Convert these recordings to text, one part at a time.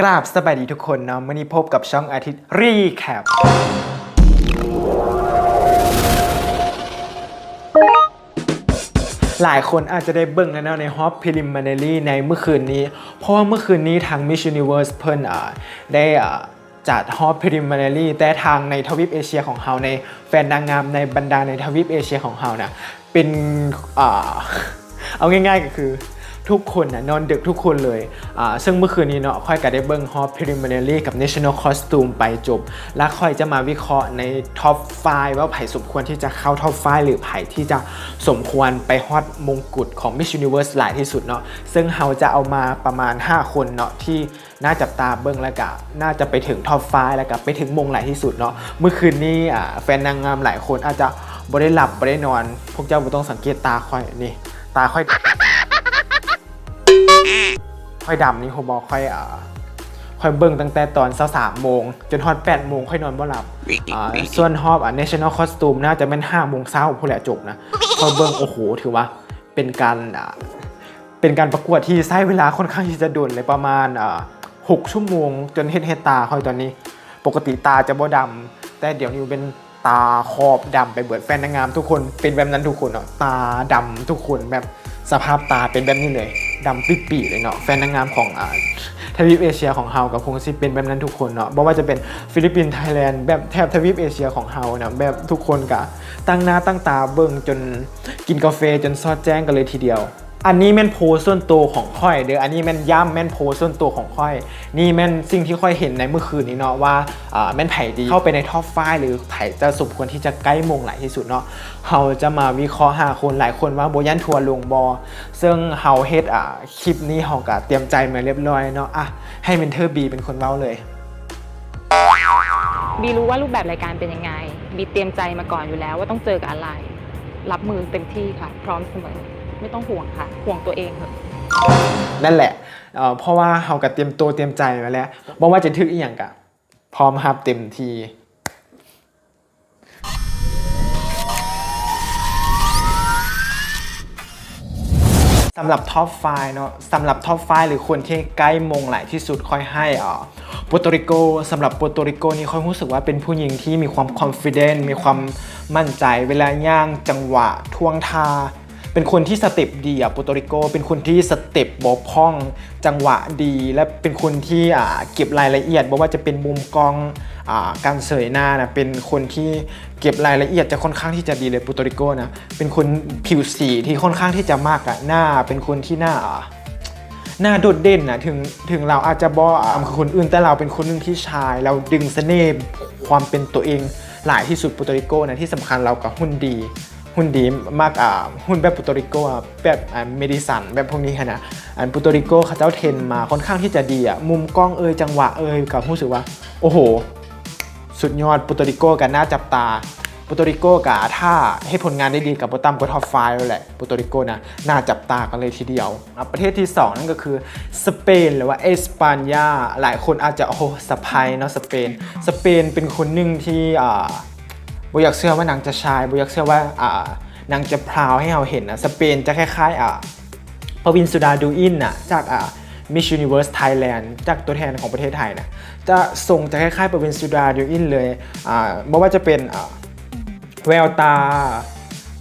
กราบสบายดีทุกคนเนาะวันนี้พบกับช่องอาทิตย์รีแคปหลายคนอาจจะได้เบิ่งแล้วเนาะในฮอปพิลิมมานารีในเมื่อคืนนี้ เพราะว่าเมื่อคืนนี้ทาง Miss Universe เพิ่นได้อ่าจัดฮอปพิลิมมานารีแต่ทางในทวีปเอเชียของเฮาในแฟนนางงามในบรรดาในทวีปเอเชียของเฮานะเป็นอ่าเอาง่ายๆก็คือ ทุกคนนะนอนดึกทุกคนเลยอ่าซึ่งเมื่อคืนนี้เนาะค่อยก็ได้เบิ้งฮอป preliminary กับ national costume ไปจบ และค่อยจะมาวิเคราะห์ใน top 5 ว่าไผ่สมควรที่จะเข้า top 5 หรือไผ่ที่จะสมควรไปฮอตมงกุฎของ Miss Universe หลายที่สุดเนาะซึ่งเราจะเอามาประมาณ 5 คนเนาะที่น่าจับตาเบิ้งแล้วก็น่าจะไปถึง top 5แล้วก็ไปถึงมงหลายที่สุดเนาะเมื่อคืนนี้แฟนนางงามหลายคนอาจจะบ่ได้หลับบ่ได้นอน พวกเจ้าบ่ต้องสังเกตตาค่อยนี่ ตาค่อย ค่อยดำนี่ผมบอกค่อยอ่าค่อยเบิ่งตั้งแต่ตอนเช้าสามโมง จนฮอดแปดโมงค่อยนอนบ่หลับอ่าส่วนฮอบอ่า national costume น่าจะเป็นห้าโมงเช้าผู้แหละจบนะค่อยเบิ่งโอ้โหถือว่าเป็นการอ่าเป็นการประกวดที่ใช้เวลาค่อนข้างที่จะด่วนเลยประมาณอ่าหกชั่วโมง จนเฮ็ดเฮ็ดตาค่อยตอนนี้ ปกติตาจะบ่ดำแต่เดี๋ยวนี้เป็นตาขอบดำไปเบิดแฟนนางงามทุกคนเป็นแบบนั้นทุกคนเนาะตาดำทุกคนแบบ สภาพตาเป็นแบบนี้เลยดำปิปีเลยเนาะแฟนนางงามของอ่าทวีปเอเชียของเฮากับคงสิเป็นแบบนั้นทุกคนเนาะบ่ว่าจะเป็นฟิลิปปินส์ไทยแลนด์แบบแทบทวีปเอเชียของเฮาเนาะแบบทุกคนกะตั้งหน้าตั้งตาเบิ่งจนกินกาแฟจนซอดแจ้งกันเลยทีเดียว อันนี้แม่นโพส่วนตัวของค่อย เด้ออันนี้แม่นย่ำแม่นโพส่วนตัวของค่อย นี่แม่นสิ่งที่ค่อยเห็นในเมื่อคืนนี้เนาะว่าแม่นไผ่ดีเข้าไปในท็อปไฟหรือไผ่จะสมควรที่จะใกล้มงหลายที่สุดเนาะเราจะมาวิเคราะห์หาคนหลายคนว่าโบยันทัวร์ลงบอซึ่งเฮาเฮ็ดอ่าคลิปนี้เฮาก็เตรียมใจมาเรียบร้อยเนาะอะให้เมนเทอร์บีเป็นคนเล่าเลยบีรู้ว่ารูปแบบรายการเป็นยังไงบีเตรียมใจมาก่อนอยู่แล้วว่าต้องเจอกับอะไร รับมือเต็มที่ค่ะ พร้อมเสมอ ไม่ต้องห่วงค่ะ ห่วงตัวเองเถอะนั่นแหละเอ่อเพราะว่าเฮาก็เตรียมตัวเตรียมใจมาแล้วบอกว่าจะทึกอีหยังกะพร้อมรับเต็มทีสำหรับท็อปไฟเนาะสำหรับท็อปไฟหรือคนที่ใกล้มงหลายที่สุดค่อยให้อ่าปัวโตริโกสำหรับปัวโตริโกนี่ค่อยรู้สึกว่าเป็นผู้หญิงที่มีความ confident มีความมั่นใจเวลาย่างจังหวะท่วงท่า เป็นคนที่สเต็ปดีอะปัวโตริโก เป็นคนที่สเต็ปบกพร่องจังหวะดี และเป็นคนที่อ่าเก็บรายละเอียดบอกว่าจะเป็นมุมกล้องอาการเสยหน้านะเป็นคนที่เก็บรายละเอียดจะค่อนข้างที่จะดีเลยปัวโตริโกนะเป็นคนผิวสีที่ค่อนข้างที่จะมากอะหน้าเป็นคนที่หน้าอ่าหน้าโดดเด่นนะถึงถึงเราอาจจะบออ่าคนอื่นแต่เราเป็นคนหนึ่งที่ชาย เราดึงเสน่ห์ความเป็นตัวเองหลายที่สุดปุตโตริโกนะที่สำคัญเรากับหุ้นดี หุ้นดีมากอ่าหุ้นแบบปุตโตริโกอะแบบอ่าเมดิสันแบบพวกนี้ค่ะนะอันปุตโตริโกเขาเจ้าเทนมาค่อนข้างที่จะดีอะมุมกล้องเอยจังหวะเอยกับรู้สึกว่า โอ้โห สุดยอดปุตโตริโกกันน่าจับตาปุตโตริโกกับถ้าให้ผลงานได้ดีกับโปรตัมก็ท็อปไฟแล้วแหละปุตโตริโกนะน่าจับตากันเลยทีเดียว ประเทศที่ 2 นั่นก็คือสเปนหรือว่าเอสปานยาหลายคนอาจจะโอ้โหสะพายเนาะสเปน สเปนเป็นคนหนึ่งที่อ่า บอยากเชื่อว่านางจะชายบอยากเชื่อว่าอ่านางจะพราวให้เราเห็นนะสเปนจะคล้ายๆอ่าปวินสุดาดูอินน่ะจากอ่า Miss Universe Thailand จากตัวแทนของประเทศไทยนะจะส่งจะคล้ายๆปวินสุดาดูอินเลยอ่าไม่ว่าจะเป็นอ่าแววตา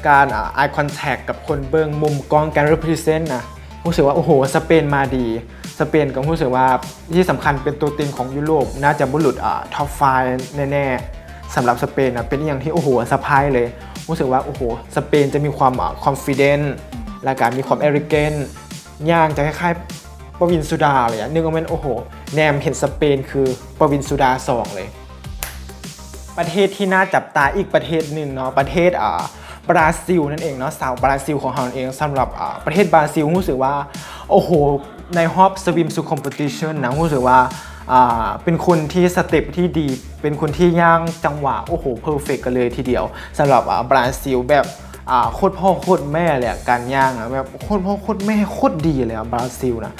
การอ่า eye contact กับคนเบิงมุมกล้องการ represent นะรู้สึกว่า โอ้โห สเปนมาดี สเปนก็รู้สึกว่าที่สำคัญเป็นตัวเต็งของยุโรปน่าจะบุรุษอ่าท็อปไฟแน่ๆ สำหรับสเปนนะเป็นอย่างที่โอ้โหสะพายเลยรู้สึกว่าโอ้โหสเปนจะมีความอ่า confident และการมีความ arrogant ย่างจะคล้ายๆปวินสุดาเลยอะนึกว่ามันโอ้โห แนมเห็นสเปนคือปวินสุดาสองเลย ประเทศที่น่าจับตาอีกประเทศหนึ่งเนาะประเทศอ่าบราซิลนั่นเองเนาะสาวบราซิลของเราเองสำหรับประเทศบราซิลรู้สึกว่า โอ้โหในฮอปสวิมสุคอมเพติชันนะรู้สึกว่า เป็นคนที่สเต็ปที่ดี เป็นคนที่ย่างจังหวะ โอ้โหเพอร์เฟกกันเลยทีเดียวสำหรับอ่าบราซิลแบบอ่าโคตรพ่อโคตรแม่เลยการย่างอะแบบโคตรพ่อโคตรแม่โคตรดีเลยอะบราซิลนะ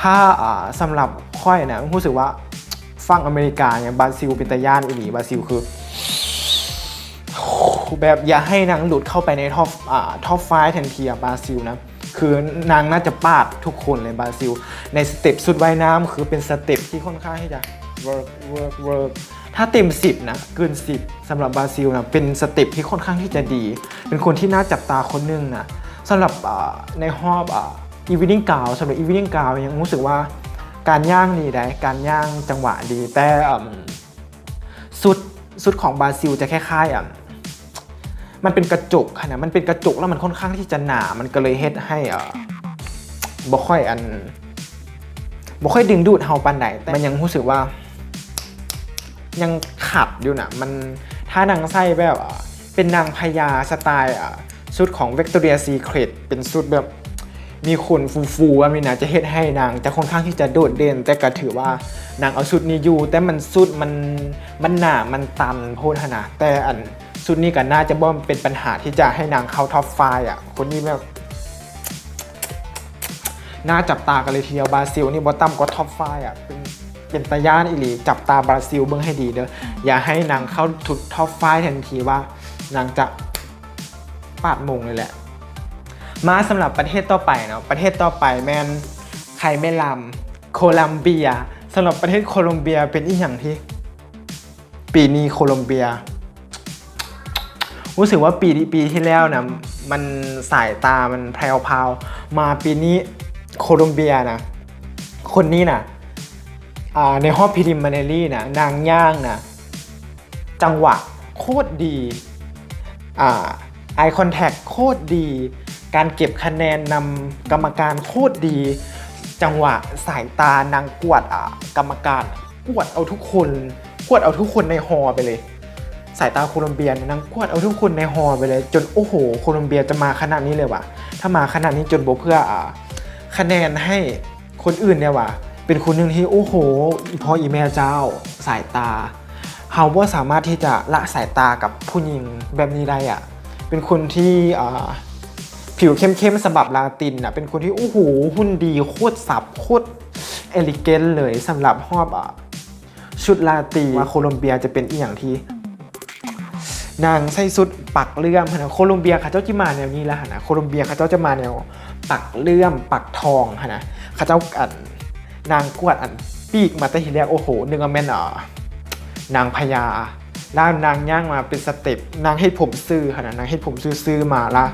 ถ้าอ่าสำหรับค่อยนะรู้สึกว่าฝั่งอเมริกาเนี่ยบราซิลเป็นตาย่านอีหลีบราซิลคือแบบอย่าให้นางหลุดเข้าไปในท็อปอ่าท็อปไฟทันทีอะบราซิลนะ คือนางน่าจะปาดทุกคนเลยบราซิล ในสเต็ปสุดว่ายน้ำคือเป็นสเต็ปที่ค่อนข้างที่จะ work work work ถ้าเต็ม 10 นะ เกิน 10สำหรับบราซิลนะเป็นสเต็ปที่ค่อนข้างที่จะดี เป็นคนที่น่าจับตาคนหนึงนะสำหรับในรอบอีวินิ่งกาวสำหรับอีวินิ่งกาวยังรู้สึกว่าการย่างดีได้การย่างจังหวะดีแต่สุดสุดของบราซิลจะคล้ายๆอะ มันเป็นกระจกค่ะนะมันเป็นกระจกแล้วมันค่อนข้างที่จะหนา มันก็เลยเฮ็ดให้อ่อบ่ค่อยอันบ่ค่อยดึงดูดเฮาปานใดแต่มันยังรู้สึกว่า ยังขัดอยู่นะมันถ้านางไส้แบบอะเป็นนางพญาสไตล์อะชุดของ Victoria Secret เป็นชุดแบบมีขนฟูๆอันนี้นะจะเฮ็ดให้นางจะค่อนข้างที่จะโดดเด่น แต่ก็ถือว่านางเอาชุดนี้อยู่แต่มันชุดมันมันหนามันตันโพดหนนะแต่อัน ชุดนี้ก็น่าจะบ่มเป็นปัญหาที่จะให้นางเข้าท็อปไฟอะ คนนี้แบบน่าจับตากันเลยทีเดียวบราซิลนี่บอตัมก็ท็อปไฟอะเป็นเป็นตาย่านอิลีจับตาบราซิลเบื้องให้ดีเด้ออย่าให้นางเข้าทุดท็อปไฟทันทีว่านางจะปาดมงเลยแหละ มาสำหรับประเทศต่อไปเนาะประเทศต่อไปแมนใครไม่ลำโคลัมเบียสำหรับประเทศโคลอมเบียเป็นอีกอย่างที่ ปีนี้โคลอมเบีย รู้สึกว่าปีที่ปีที่แล้วนะมันสายตามันแพรวๆมาปีนี้โคลอมเบียนะ คนนี้นะอ่าในห้องพิริมมาเนลี่นะนางย่างนะจังหวะโคตรดีอ่าไอคอนแทคโคตรดี การเก็บคะแนนนำกรรมการโคตรดี จังหวะสายตานางกวดอะกรรมการกวดเอาทุกคน กวดเอาทุกคนในฮอร์ไปเลย สายตาโคลอมเบียนี่ยนางกวดเอาทุกคนในฮอร์ไปเลย จนโอ้โห โคลอมเบียจะมาขนาดนี้เลยว่ะ ถ้ามาขนาดนี้จนโบเพื่ออ่าคะแนนให้คนอื่นเนี่ยว่ะ เป็นคนหนึ่งที่โอ้โหอีพออีแม่เจ้าสายตาเฮาว่าสามารถที่จะละสายตากับผู้หญิงแบบนี้ได้อะ เป็นคนที่อ่าผิวเข้มๆสำหรับลาตินอะ เป็นคนที่โอ้โหหุ่นดีโคตรสับโคตรเอลิเกนเลยสำหรับฮอบอะชุดลาตีว่าโคลอมเบียจะเป็นอีกอย่างที่ นางใส่สุดปักเลื่อมหนะโคลอมเบียเขาเจ้าจะมาแนวนี้แล้วนะโคลอมเบียเขาเจ้าจะมาแนวปักเลื่อมปักทองนะเขาเจ้าอันนางกวดอันปีกมาแต่ทีแรกโอ้โหนึกว่าแม่นอ่นางพญาล่านางย่างมาเป็นสเต็ปนางให้ผมซื้อหั้นนะนางให้ผมซื้อซื้อมาละ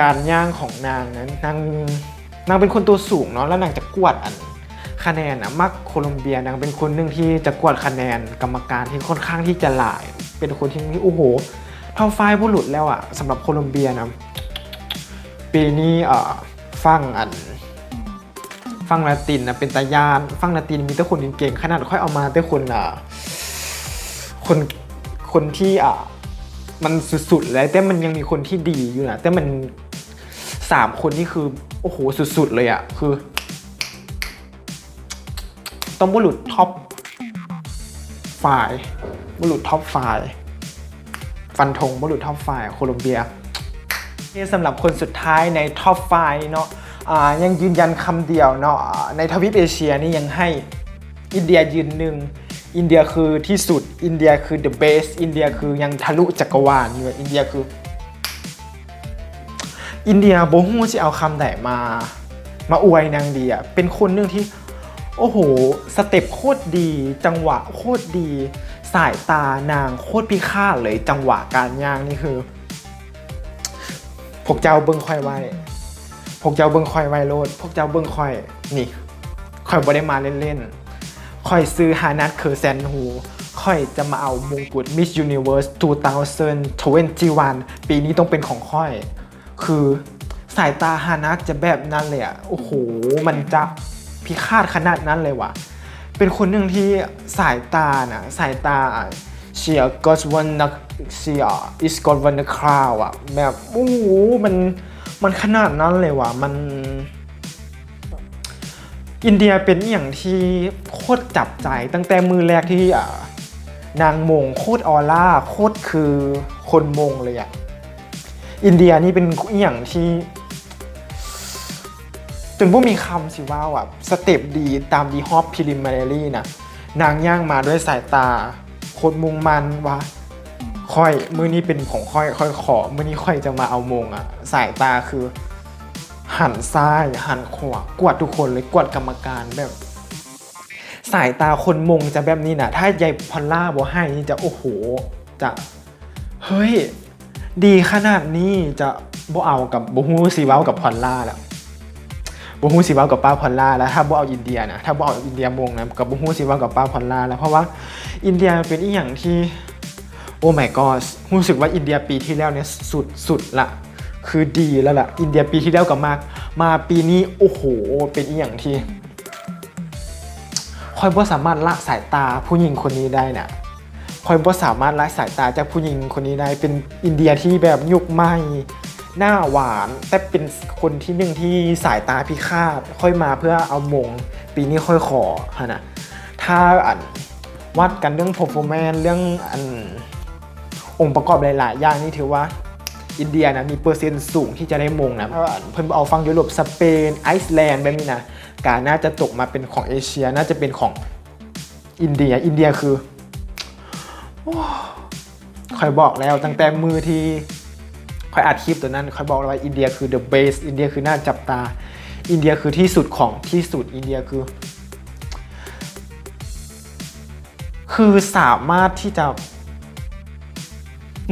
การย่างของนางนั้นนางนางเป็นคนตัวสูงเนาะแล้วนางจะกวดอันคะแนนอะมักโคลอมเบียนางเป็นคนหนึ่งที่จะกวดคะแนนกรรมการที่ค่อนข้างที่จะหลาย เป็นคนที่โอ้โหท็อปไฟว์ผู้หลุดแล้วอะสำหรับโคลอมเบียนะปีนี้อ่อฟังอันฟังลาตินนะเป็นตายานฟังลาตินมีแต่คนเก่งๆขนาดค่อยเอามาแต่คนอะคนคนที่อะมันสุดๆเลยแต่มันยังมีคนที่ดีอยู่นะแต่มันสามคนนี่คือโอ้โหสุดๆเลยอะคือ ต้องบุรุษท็อปไฟล์ บุรุษท็อปไฟล์ฟันธงบุรุษท็อปไฟล์โคลอมเบียนี่สำหรับคนสุดท้ายในท็อปไฟล์เนาะยังยืนยันคำเดียวเนาะในทวีปเอเชียนี่ยังให้อินเดียยืนหนึ่งอินเดียคือที่สุด อินเดียคือ the best อินเดียคือยังทะลุจักรวาลอยู่อินเดียคือ อินเดียโบฮู้จะเอาคำไหนมา มาอวยนางเดียเป็นคนหนึ่งที่ โอ้โห สเต็ปโคตรดี จังหวะโคตรดี สายตานางโคตรพิฆาตเลยจังหวะการย่างนี่คือพวกเจ้าเบิ้งคอยไว้พวกเจ้าเบิ้งคอยไว้โลดพวกเจ้าเบิ้งคอยนี่คอยบ่ได้มาเล่นๆคอยซื้อฮานัทเคอร์แซนฮูคอยจะมาเอามงกุฎ Miss Universe 2021 ปีนี้ต้องเป็นของค่อย คือสายตาฮานัทจะแบบนั้นเลยอะ โอ้โห มันจะพิฆาตขนาดนั้นเลยว่ะ เป็นคนหนึ่งที่สายตานะสายตาเชียร์ก็วันนักเชียร์อิสกอตวันนักคราวอะแบบโอ้โหมันมันขนาดนั้นเลยว่ะมัน อินเดียเป็นอย่างที่โคตรจับใจตั้งแต่มือแรกที่อ่านางมงโคตรออร่าโคตรคือคนมงเลยอะอินเดียนี่เป็นอย่างที่ จนพวกมีคำสิว่าแบบสเต็ปดีตามดีฮอปพิลิมมาเรลี่นะนางย่างมาด้วยสายตาโคตรมุ่งมันว่าค่อยมือนี้เป็นของค่อยค่อยขอมือนี้ค่อยจะมาเอามงอะสายตาคือ หันซ้ายหันขวากวดทุกคนเลยกวดกรรมการแบบ สายตาคนมงจะแบบนี้นะถ้ายายพอลล่าบอกให้นี่จะโอ้โห จะเฮ้ย ดีขนาดนี้จะบ่เอากับบ่ฮู้สิเว้ากับพอลล่าแล้ว บ่ฮู้สิว้ากับป้าพอลล่าแล้วถ้าบ่เอาอินเดียนะถ้าบ่เอาอินเดียมงนะกับบ่ฮู้สิว้ากับป้าพอลล่าแล้วเพราะว่าอินเดียเป็นอีหยังที่โอ้ my god รู้สึกว่าอินเดียปีที่แล้วเนี่ยสุดสุดละคือดีแล้วล่ะอินเดียปีที่แล้วกับมากมาปีนี้โอ้โหเป็นอีหยังที่คอยบ่สามารถละสายตาผู้หญิงคนนี้ได้นะคอยบ่สามารถละสายตาจากผู้หญิงคนนี้ได้เป็นอินเดียที่แบบยุคใหม่ หน้าหวาน แต่เป็นคนที่หนึ่งที่สายตาพิฆาตค่อยมาเพื่อเอามง ปีนี้ค่อยขอฮะนะถ้าอันวัดกันเรื่อง performance เรื่องอันองค์ประกอบหลาย ๆ อย่างนี่ถือว่าอินเดียนะมีเปอร์เซ็นต์สูงที่จะได้มงนะเพิ่นเอาฟังยุโรปสเปนไอซ์แลนด์แบบนี้นะการน่าจะตกมาเป็นของเอเชียน่าจะเป็นของอินเดียอินเดียคือคอยบอกแล้วตั้งแต่มือที่ คอยอัดคลิปตัวนั้นคอยบอกว่าอินเดียคือ the best อินเดียคือน่าจับตา อินเดียคือที่สุดของที่สุดอินเดียคือ คือสามารถที่จะ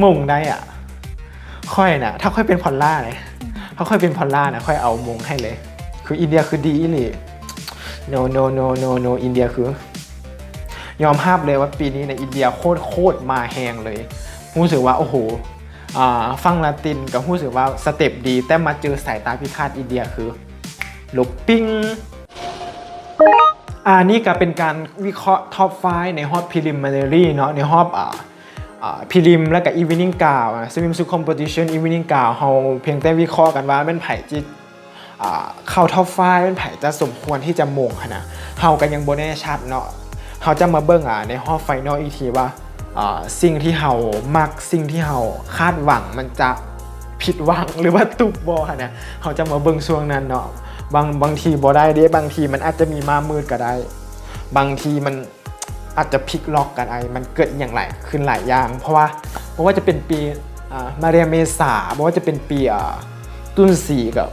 มงได้อะค่อยนะถ้าค่อยเป็นพอลล่าเลยถ้าค่อยเป็นพอลล่านะค่อยเอามงให้เลย คืออินเดียคือดีอีหลี no no no no no อินเดียคือยอมภาพเลยว่าปีนี้ในอินเดียโคตรโคตรมาแหงเลยรู้สึกว่าโอ้โห ฟังลาตินกับรู้สึกว่าสเต็ปดี แต่มาเจอสายตาพิฆาตอินเดียคือลบปิ้งอ่านี่ก็เป็นการวิเคราะห์ท็อปไฟในฮอตพิลิมมารีเนาะในฮอตอ่าพิลิมแล้วก็อีวินิ่งกาวสวิมซูคอม p พ t i ชันอีวินิ่งกาวเฮาเพียงแต่วิเคราะห์กันว่าเป็นไผ่จิอ่เข้าท็อปไฟเป็นไผ่จะสมควรที่จะมงนะเฮากันยังโบ่แน่ชัดเนาะเฮาจะมาเบิ่งอ่าในฮอตไฟนอลอีกทีว่า สิ่งที่เฮามักสิ่งที่เฮาคาดหวังมันจะผิดหวังหรือว่าตุบบอะเนี่ยเขาจะมาเบิ่งช่วงนั้นเนาะบางบางทีบอได้เด้บางทีมันอาจจะมีมามืดก็ได้ บางทีมันอาจจะพลิกล็อกกันไอมันเกิดอย่างไรขึ้นหลายอย่าง เพราะว่าเพราะว่าจะเป็นปีอ่ามาเรียเมษาเพราะว่าจะเป็นปีอ่าตุนสีกับ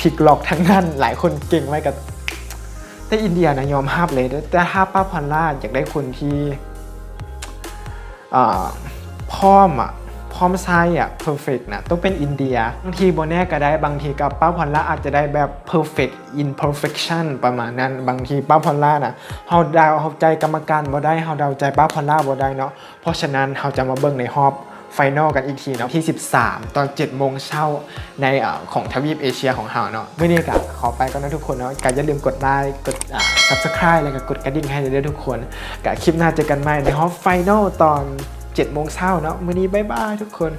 พลิกล็อกทั้งนั้นหลายคนเก่งไว้กับแต่อินเดียนะยอมห้าบเลยแต่ถ้าป้าพอลล่าอยากได้คนที่ พ่อมอะพร้อมไซส์อะเพอร์เฟกต์นะต้องเป็นอินเดีย บางทีโบแน่ก็ได้บางทีกับป้าพอลล่าอาจจะได้แบบ perfect imperfection ประมาณนั้น บางทีป้าพอลล่านะเฮาเดาเฮาใจกรรมการบ่ได้เฮาเดาใจป้าพอลล่าบ่ได้เนาะเพราะฉะนั้นเฮาจะมาเบิ่งในฮอบ ไฟนอลกันอีกทีเนาะที่ 13 ตอน7โมงเช้าในอของทวีปเอเชียของเฮาเนาะเมื่อนี้ก็ขอไปก็นะทุกคนเนาะก็อย่าลืมกดไลค์กดอ่า subscribe แล้วก็กดกระดิ่งให้ด้วยทุกคนกับคลิปหน้าเจอกันใหม่ในฮอปไฟนอลตอน7โมงเช้าเนาะมื่อนี้บ๊ายบายทุกคน